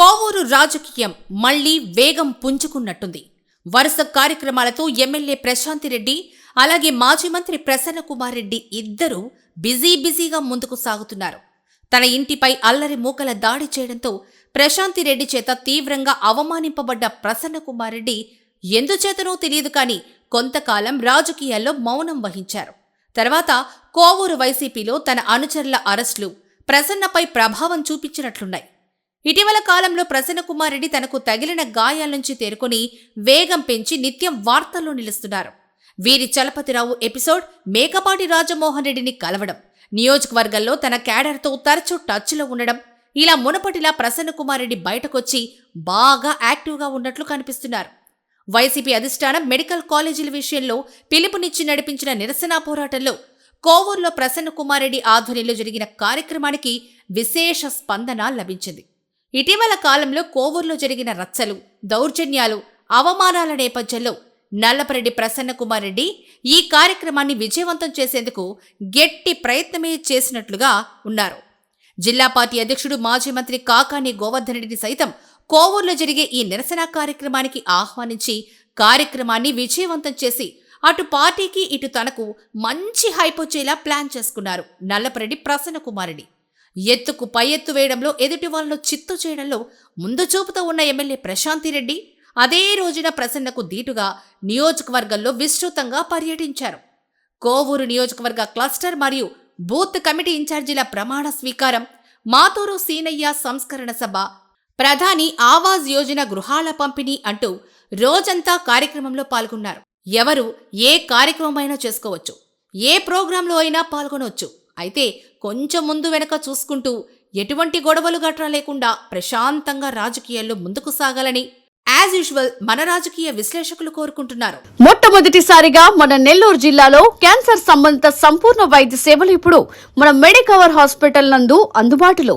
కోవూరు రాజకీయం మళ్ళీ వేగం పుంజుకున్నట్టుంది. వరుస కార్యక్రమాలతో ఎమ్మెల్యే ప్రశాంతి రెడ్డి అలాగే మాజీ మంత్రి ప్రసన్న కుమార్ రెడ్డి ఇద్దరూ బిజీ బిజీగా ముందుకు సాగుతున్నారు. తన ఇంటిపై అల్లరి మూకల దాడి చేయడంతో ప్రశాంతి రెడ్డి చేత తీవ్రంగా అవమానింపబడ్డ ప్రసన్న కుమార్ రెడ్డి ఎందుచేతనో తెలియదు కానీ కొంతకాలం రాజకీయాల్లో మౌనం వహించారు. తర్వాత కోవూరు వైసీపీలో తన అనుచరుల అరెస్టులు ప్రసన్నపై ప్రభావం చూపించినట్లున్నాయి. ఇటీవల కాలంలో ప్రసన్న కుమార్ రెడ్డి తనకు తగిలిన గాయాల నుంచి తేరుకొని వేగం పెంచి నిత్యం వార్తల్లో నిలుస్తున్నారు. వీరి చలపతిరావు ఎపిసోడ్ మేకపాటి రాజమోహన్ రెడ్డిని కలవడం నియోజకవర్గంలో తన క్యాడర్తో తరచూ టచ్లో ఉండడం ఇలా మునపటిలా ప్రసన్న కుమార్ రెడ్డి బయటకొచ్చి బాగా యాక్టివ్గా ఉన్నట్లు కనిపిస్తున్నారు. వైసీపీ అధిష్టానం మెడికల్ కాలేజీల విషయంలో పిలుపునిచ్చి నడిపించిన నిరసన పోరాటంలో కోవూరులో ప్రసన్న కుమార్ రెడ్డి ఆధ్వర్యంలో జరిగిన కార్యక్రమానికి విశేష స్పందన లభించింది. ఇటీవల కాలంలో కోవూరులో జరిగిన రచ్చలు దౌర్జన్యాలు అవమానాల నేపథ్యంలో నల్లపరెడ్డి ప్రసన్న కుమార్ రెడ్డి ఈ కార్యక్రమాన్ని విజయవంతం చేసేందుకు గట్టి ప్రయత్నమే చేసినట్లుగా ఉన్నారు. జిల్లా పార్టీ అధ్యక్షుడు మాజీ మంత్రి కాకాని గోవర్ధన్ రెడ్డిని సైతం కోవూరులో జరిగే ఈ నిరసన కార్యక్రమానికి ఆహ్వానించి కార్యక్రమాన్ని విజయవంతం చేసి అటు పార్టీకి ఇటు తనకు మంచి హైప్ వచ్చేలా ప్లాన్ చేసుకున్నారు నల్లపరెడ్డి ప్రసన్న కుమారెడ్డి ఎత్తుకు పై ఎత్తు వేయడంలో ఎదుటి వాళ్ళను చిత్తు చేయడంలో ముందు చూపుతో ఉన్న ఎమ్మెల్యే ప్రశాంతి రెడ్డి అదే రోజున ప్రసన్నకు దీటుగా నియోజకవర్గంలో విస్తృతంగా పర్యటించారు. కోవూరు నియోజకవర్గ క్లస్టర్ మరియు బూత్ కమిటీ ఇన్ఛార్జీల ప్రమాణ స్వీకారం మాతూరు సీనయ్య సంస్కరణ సభ ప్రధాని ఆవాజ్ యోజన గృహాల పంపిణీ అంటూ రోజంతా కార్యక్రమంలో పాల్గొన్నారు. ఎవరు ఏ కార్యక్రమమైనా చేసుకోవచ్చు ఏ ప్రోగ్రాంలో అయినా పాల్గొనవచ్చు అయితే కొంచెం ముందు వెనక చూసుకుంటూ ఎటువంటి గొడవలు గట్రా లేకుండా ప్రశాంతంగా రాజకీయాల్లో ముందుకు సాగాలని యాజ్ యూజువల్ మన రాజకీయ విశ్లేషకులు కోరుకుంటున్నారు. మొట్టమొదటిసారిగా మన నెల్లూరు జిల్లాలో క్యాన్సర్ సంబంధిత సంపూర్ణ వైద్య సేవలు ఇప్పుడు మన మెడికవర్ హాస్పిటల్ నందు అందుబాటులో.